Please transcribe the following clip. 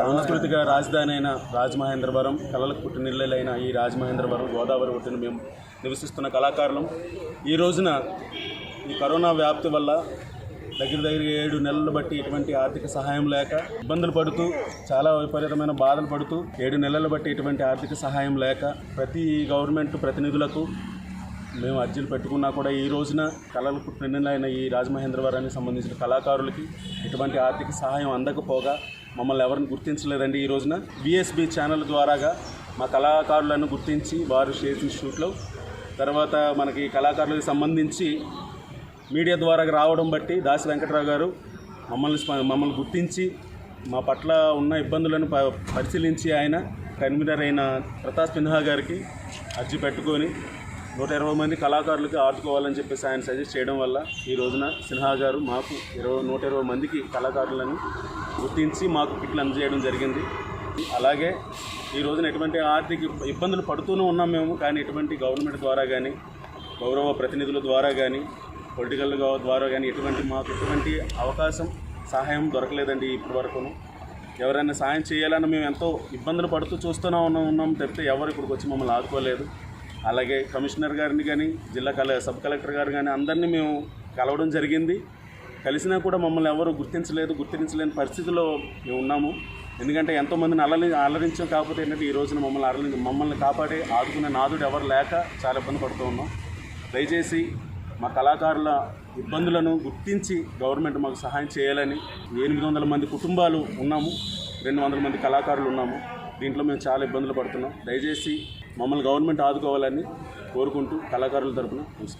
సాంస్కృతిక రాజధాని అయిన రాజమహేంద్రవరం కళలకు పుట్టినిల్లైన ఈ రాజమహేంద్రవరం గోదావరి ఒడ్డున మేము నివసిస్తున్న కళాకారులం. ఈ రోజున ఈ కరోనా వ్యాప్తి వల్ల దగ్గర దగ్గర ఏడు నెలలు బట్టి ఎటువంటి ఆర్థిక సహాయం లేక ఇబ్బందులు పడుతూ చాలా విపరీతమైన బాధలు పడుతూ ఏడు నెలలు బట్టి ఎటువంటి ఆర్థిక సహాయం లేక ప్రతి గవర్నమెంట్ ప్రతినిధులకు మేము అర్జీలు పెట్టుకున్నా కూడా ఈ రోజున కళలకు పుట్టినైన ఈ రాజమహేంద్రవరానికి సంబంధించిన కళాకారులకి ఎటువంటి ఆర్థిక సహాయం అందకపోగా మమ్మల్ని ఎవరిని గుర్తించలేదండి ఈ రోజున. విఎస్బి ఛానల్ ద్వారాగా మా కళాకారులను గుర్తించి వారు చేసిన షూట్లో తర్వాత మనకి కళాకారులకు సంబంధించి మీడియా ద్వారా రావడం బట్టి దాసి వెంకట్రావు గారు మమ్మల్ని మమ్మల్ని గుర్తించి మా పట్ల ఉన్న ఇబ్బందులను ప- పరిశీలించి ఆయన కన్వీనర్ అయిన ప్రతాప్ సిన్హా గారికి అర్జీ పెట్టుకొని నూట ఇరవై మంది కళాకారులకి ఆదుకోవాలని చెప్పేసి ఆయన సజెస్ట్ చేయడం వల్ల ఈ రోజున సిన్హా గారు మాకు ఇరవై నూట ఇరవై మందికి కళాకారులను గుర్తించి మాకు కిట్లు అందజేయడం జరిగింది. అలాగే ఈ రోజున ఎటువంటి ఆర్థిక ఇబ్బందులు పడుతూనే ఉన్నాం మేము కానీ ఎటువంటి గవర్నమెంట్ ద్వారా కానీ గౌరవ ప్రతినిధుల ద్వారా కానీ పొలిటికల్ ద్వారా కానీ ఎటువంటి మాకు ఎటువంటి అవకాశం సహాయం దొరకలేదండి ఇప్పటి వరకును. ఎవరైనా సాయం చేయాలని మేము ఎంతో ఇబ్బందులు పడుతూ చూస్తూనే ఉన్నాం ఉన్నాం తప్పితే ఎవరు ఇక్కడికి వచ్చి మమ్మల్ని ఆదుకోలేదు. అలాగే కమిషనర్ గారిని కానీ జిల్లా కల సబ్ కలెక్టర్ గారు కానీ అందరినీ మేము కలవడం జరిగింది. కలిసినా కూడా మమ్మల్ని ఎవరు గుర్తించలేదు గుర్తించలేని పరిస్థితిలో మేము ఉన్నాము. ఎందుకంటే ఎంతోమందిని అలరి అలరించడం కాకపోతే ఏంటంటే ఈ రోజున మమ్మల్ని అలరి మమ్మల్ని కాపాడి ఆదుకునే నాదుడు ఎవరు లేక చాలా ఇబ్బంది పడుతూ ఉన్నాం. దయచేసి మా కళాకారుల ఇబ్బందులను గుర్తించి గవర్నమెంట్ మాకు సహాయం చేయాలని ఎనిమిది వందల మంది కుటుంబాలు ఉన్నాము. రెండు వందల మంది కళాకారులు ఉన్నాము. దీంట్లో మేము చాలా ఇబ్బందులు పడుతున్నాం. దయచేసి మమ్మల్ని గవర్నమెంట్ ఆదుకోవాలని కోరుకుంటూ కళాకారుల తరపున నమస్కారం.